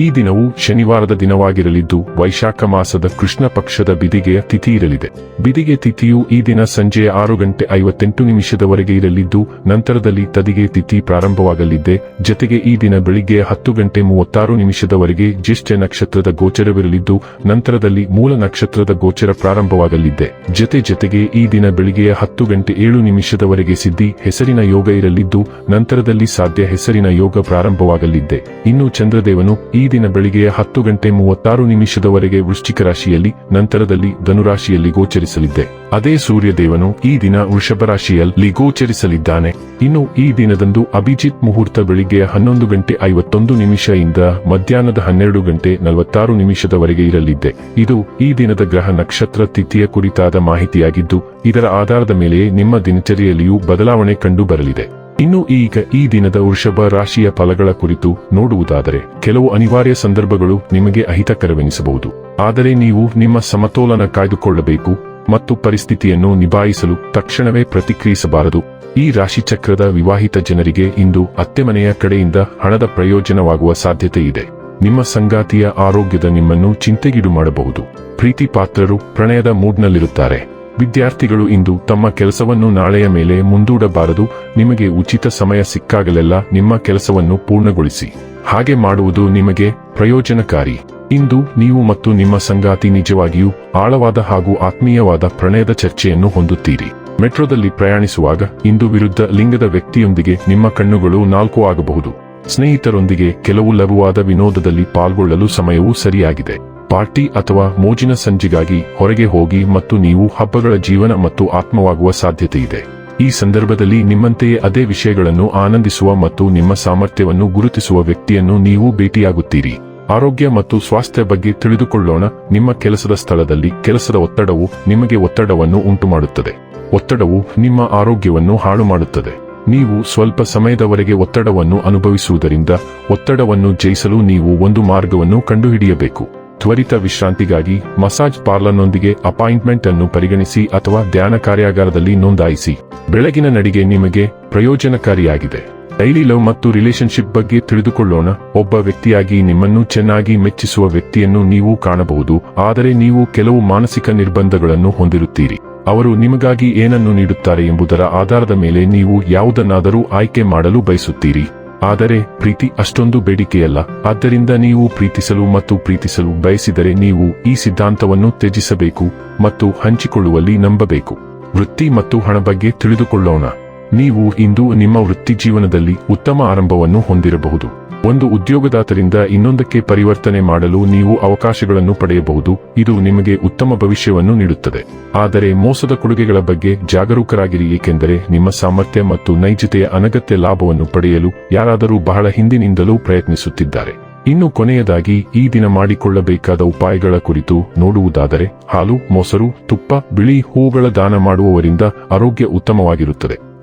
ಈ ದಿನವು ಶನಿವಾರದ ದಿನವಾಗಿರಲಿದ್ದು, ವೈಶಾಖ ಮಾಸದ ಕೃಷ್ಣ ಪಕ್ಷದ ಬಿದಿಗೆಯ ತಿಥಿ ಇರಲಿದೆ. ಬಿದಿಗೆ ತಿಥಿಯು ಈ ದಿನ ಸಂಜೆ ಆರು ಗಂಟೆ ಐವತ್ತೆಂಟು ನಿಮಿಷದವರೆಗೆ ಇರಲಿದ್ದು, ನಂತರದಲ್ಲಿ ತದಿಗೆ ತಿಥಿ ಪ್ರಾರಂಭವಾಗಲಿದ್ದೆ. ಜತೆಗೆ ಈ ದಿನ ಬೆಳಿಗ್ಗೆ ಹತ್ತು ಗಂಟೆ ಮೂವತ್ತಾರು ನಿಮಿಷದವರೆಗೆ ಜ್ಯೇಷ್ಠ ನಕ್ಷತ್ರದ ಗೋಚರವಿರಲಿದ್ದು, ನಂತರದಲ್ಲಿ ಮೂಲ ನಕ್ಷತ್ರದ ಗೋಚರ ಪ್ರಾರಂಭವಾಗಲಿದೆ ಜತೆ ಜತೆಗೆ ಈ ದಿನ ಬೆಳಿಗ್ಗೆಯ ಹತ್ತು ಗಂಟೆ ಏಳು ನಿಮಿಷದವರೆಗೆ ಸಿದ್ಧಿ ಹೆಸರಿನ ಯೋಗ ಇರಲಿದ್ದು, ನಂತರದಲ್ಲಿ ಸಾಧ್ಯ ಹೆಸರಿನ ಯೋಗ ಪ್ರಾರಂಭವಾಗಲಿದ್ದೆ. ಇನ್ನು ಚಂದ್ರದೇವನು ಈ ದಿನ ಬೆಳಿಗ್ಗೆಯ ಹತ್ತು ಗಂಟೆ ಮೂವತ್ತಾರು ನಿಮಿಷದವರೆಗೆ ವೃಶ್ಚಿಕ ರಾಶಿಯಲ್ಲಿ, ನಂತರದಲ್ಲಿ ಧನುರಾಶಿಯಲ್ಲಿ ಗೋಚರಿಸಲಿದ್ದೆ. ಅದೇ ಸೂರ್ಯದೇವನು ಈ ದಿನ ವೃಷಭ ರಾಶಿಯಲ್ಲಿ ಗೋಚರಿಸಲಿದ್ದಾನೆ. ಇನ್ನು ಈ ದಿನದಂದು ಅಭಿಜಿತ್ ಮುಹೂರ್ತ ಬೆಳಿಗ್ಗೆ ಹನ್ನೊಂದು ಗಂಟೆ ಐವತ್ತೊಂದು ನಿಮಿಷದಿಂದ ಮಧ್ಯಾಹ್ನದ ಹನ್ನೆರಡು ಗಂಟೆ ನಲವತ್ತಾರು ನಿಮಿಷದವರೆಗೆ ಇರಲಿದ್ದೆ. ಇದು ಈ ದಿನದ ಗ್ರಹ ನಕ್ಷತ್ರ ತಿಥಿಯ ಕುರಿತಾದ ಮಾಹಿತಿಯಾಗಿದ್ದು, ಇದರ ಆಧಾರದ ಮೇಲೆ ನಿಮ್ಮ ದಿನಚರಿಯಲ್ಲಿಯೂ ಬದಲಾವಣೆ ಕಂಡು ಬರಲಿದೆ. ಇನ್ನು ಈಗ ಈ ದಿನದ ವೃಷಭ ರಾಶಿಯ ಫಲಗಳ ಕುರಿತು ನೋಡುವುದಾದರೆ, ಕೆಲವು ಅನಿವಾರ್ಯ ಸಂದರ್ಭಗಳು ನಿಮಗೆ ಅಹಿತಕರವೆನಿಸಬಹುದು. ಆದರೆ ನೀವು ನಿಮ್ಮ ಸಮತೋಲನ ಕಾಯ್ದುಕೊಳ್ಳಬೇಕು ಮತ್ತು ಪರಿಸ್ಥಿತಿಯನ್ನು ನಿಭಾಯಿಸಲು ತಕ್ಷಣವೇ ಪ್ರತಿಕ್ರಿಯಿಸಬಾರದು. ಈ ರಾಶಿಚಕ್ರದ ವಿವಾಹಿತ ಜನರಿಗೆ ಇಂದು ಅತ್ತೆಮನೆಯ ಕಡೆಯಿಂದ ಹಣದ ಪ್ರಯೋಜನವಾಗುವ ಸಾಧ್ಯತೆ ಇದೆ. ನಿಮ್ಮ ಸಂಗಾತಿಯ ಆರೋಗ್ಯದ ನಿಮ್ಮನ್ನು ಚಿಂತೆಗೀಡು ಮಾಡಬಹುದು. ಪ್ರೀತಿ ಪಾತ್ರರು ಪ್ರಣಯದ ಮೂಡ್ನಲ್ಲಿರುತ್ತಾರೆ ವಿದ್ಯಾರ್ಥಿಗಳು ಇಂದು ತಮ್ಮ ಕೆಲಸವನ್ನು ನಾಳೆಯ ಮೇಲೆ ಮುಂದೂಡಬಾರದು. ನಿಮಗೆ ಉಚಿತ ಸಮಯ ಸಿಕ್ಕಾಗಲೆಲ್ಲ ನಿಮ್ಮ ಕೆಲಸವನ್ನು ಪೂರ್ಣಗೊಳಿಸಿ. ಹಾಗೆ ಮಾಡುವುದು ನಿಮಗೆ ಪ್ರಯೋಜನಕಾರಿ. ಇಂದು ನೀವು ಮತ್ತು ನಿಮ್ಮ ಸಂಗಾತಿ ನಿಜವಾಗಿಯೂ ಆಳವಾದ ಹಾಗೂ ಆತ್ಮೀಯವಾದ ಪ್ರಣಯದ ಚರ್ಚೆಯನ್ನು ಹೊಂದುತ್ತೀರಿ. ಮೆಟ್ರೋದಲ್ಲಿ ಪ್ರಯಾಣಿಸುವಾಗ ಇಂದು ವಿರುದ್ಧ ಲಿಂಗದ ವ್ಯಕ್ತಿಯೊಂದಿಗೆ ನಿಮ್ಮ ಕಣ್ಣುಗಳು ನಾಲ್ಕು ಆಗಬಹುದು. ಸ್ನೇಹಿತರೊಂದಿಗೆ ಕೆಲವು ಲಘುವಾದ ವಿನೋದದಲ್ಲಿ ಪಾಲ್ಗೊಳ್ಳಲು ಸಮಯವೂ ಸರಿಯಾಗಿದೆ. ಪಾರ್ಟಿ ಅಥವಾ ಮೋಜಿನ ಸಂಜೆಗಾಗಿ ಹೊರಗೆ ಹೋಗಿ ಮತ್ತು ನೀವು ಹಬ್ಬಗಳ ಜೀವನ ಮತ್ತು ಆತ್ಮವಾಗುವ ಸಾಧ್ಯತೆ ಇದೆ ಈ ಸಂದರ್ಭದಲ್ಲಿ ನಿಮ್ಮಂತೆಯೇ ಅದೇ ವಿಷಯಗಳನ್ನು ಆನಂದಿಸುವ ಮತ್ತು ನಿಮ್ಮ ಸಾಮರ್ಥ್ಯವನ್ನು ಗುರುತಿಸುವ ವ್ಯಕ್ತಿಯನ್ನು ನೀವು ಭೇಟಿಯಾಗುತ್ತೀರಿ. ಆರೋಗ್ಯ ಮತ್ತು ಸ್ವಾಸ್ಥ್ಯ ಬಗ್ಗೆ ತಿಳಿದುಕೊಳ್ಳೋಣ. ನಿಮ್ಮ ಕೆಲಸದ ಸ್ಥಳದಲ್ಲಿ ಕೆಲಸದ ಒತ್ತಡವು ನಿಮಗೆ ಒತ್ತಡವನ್ನು ಉಂಟುಮಾಡುತ್ತದೆ. ಒತ್ತಡವು ನಿಮ್ಮ ಆರೋಗ್ಯವನ್ನು ಹಾಳು ಮಾಡುತ್ತದೆ ನೀವು ಸ್ವಲ್ಪ ಸಮಯದವರೆಗೆ ಒತ್ತಡವನ್ನು ಅನುಭವಿಸುವುದರಿಂದ ಒತ್ತಡವನ್ನು ಜಯಿಸಲು ನೀವು ಒಂದು ಮಾರ್ಗವನ್ನು ಕಂಡುಹಿಡಿಯಬೇಕು. ತ್ವರಿತ ವಿಶ್ರಾಂತಿಗಾಗಿ ಮಸಾಜ್ ಪಾರ್ಲರ್ನೊಂದಿಗೆ ಅಪಾಯಿಂಟ್ಮೆಂಟ್ ಅನ್ನು ಪರಿಗಣಿಸಿ ಅಥವಾ ಧ್ಯಾನ ಕಾರ್ಯಾಗಾರದಲ್ಲಿ ನೋಂದಾಯಿಸಿ. ಬೆಳಗಿನ ನಡಿಗೆ ನಿಮಗೆ ಪ್ರಯೋಜನಕಾರಿಯಾಗಿದೆ. ಡೈಲಿ ಲವ್ ಮತ್ತು ರಿಲೇಶನ್ಶಿಪ್ ಬಗ್ಗೆ ತಿಳಿದುಕೊಳ್ಳೋಣ. ಒಬ್ಬ ವ್ಯಕ್ತಿಯಾಗಿ ನಿಮ್ಮನ್ನು ಚೆನ್ನಾಗಿ ಮೆಚ್ಚಿಸುವ ವ್ಯಕ್ತಿಯನ್ನು ನೀವು ಕಾಣಬಹುದು. ಆದರೆ ನೀವು ಕೆಲವು ಮಾನಸಿಕ ನಿರ್ಬಂಧಗಳನ್ನು ಹೊಂದಿರುತ್ತೀರಿ. ಅವರು ನಿಮಗಾಗಿ ಏನನ್ನು ನೀಡುತ್ತಾರೆ ಎಂಬುದರ ಆಧಾರದ ಮೇಲೆ ನೀವು ಯಾವುದನ್ನಾದರೂ ಆಯ್ಕೆ ಮಾಡಲು ಬಯಸುತ್ತೀರಿ. ಆದರೆ ಪ್ರೀತಿ ಅಷ್ಟೊಂದು ಬೇಡಿಕೆಯಲ್ಲ. ಆದ್ದರಿಂದ ನೀವು ಪ್ರೀತಿಸಲು ಮತ್ತು ಪ್ರೀತಿಸಲು ಬಯಸಿದರೆ ನೀವು ಈ ಸಿದ್ಧಾಂತವನ್ನು ತ್ಯಜಿಸಬೇಕು ಮತ್ತು ಹಂಚಿಕೊಳ್ಳುವಲ್ಲಿ ನಂಬಬೇಕು. ವೃತ್ತಿ ಮತ್ತು ಹಣ ಬಗ್ಗೆ ತಿಳಿದುಕೊಳ್ಳೋಣ. ನೀವು ಇಂದು ನಿಮ್ಮ ವೃತ್ತಿ ಜೀವನದಲ್ಲಿ ಉತ್ತಮ ಆರಂಭವನ್ನು ಹೊಂದಿರಬಹುದು. ಒಂದು ಉದ್ಯೋಗದಾತರಿಂದ ಇನ್ನೊಂದಕ್ಕೆ ಪರಿವರ್ತನೆ ಮಾಡಲು ನೀವು ಅವಕಾಶಗಳನ್ನು ಪಡೆಯಬಹುದು. ಇದು ನಿಮಗೆ ಉತ್ತಮ ಭವಿಷ್ಯವನ್ನು ನೀಡುತ್ತದೆ. ಆದರೆ ಮೋಸದ ಕೊಡುಗೆಗಳ ಬಗ್ಗೆ ಜಾಗರೂಕರಾಗಿರಿ, ಏಕೆಂದರೆ ನಿಮ್ಮ ಸಾಮರ್ಥ್ಯ ಮತ್ತು ನೈಜತೆಯ ಅನಗತ್ಯ ಲಾಭವನ್ನು ಪಡೆಯಲು ಯಾರಾದರೂ ಬಹಳ ಹಿಂದಿನಿಂದಲೂ ಪ್ರಯತ್ನಿಸುತ್ತಿದ್ದಾರೆ. ಇನ್ನು ಕೊನೆಯದಾಗಿ, ಈ ದಿನ ಮಾಡಿಕೊಳ್ಳಬೇಕಾದ ಉಪಾಯಗಳ ಕುರಿತು ನೋಡುವುದಾದರೆ, ಹಾಲು, ಮೊಸರು, ತುಪ್ಪ, ಬಿಳಿ ಹೂಗಳ ದಾನ ಮಾಡುವವರಿಂದ ಆರೋಗ್ಯ ಉತ್ತಮವಾಗಿರುತ್ತದೆ.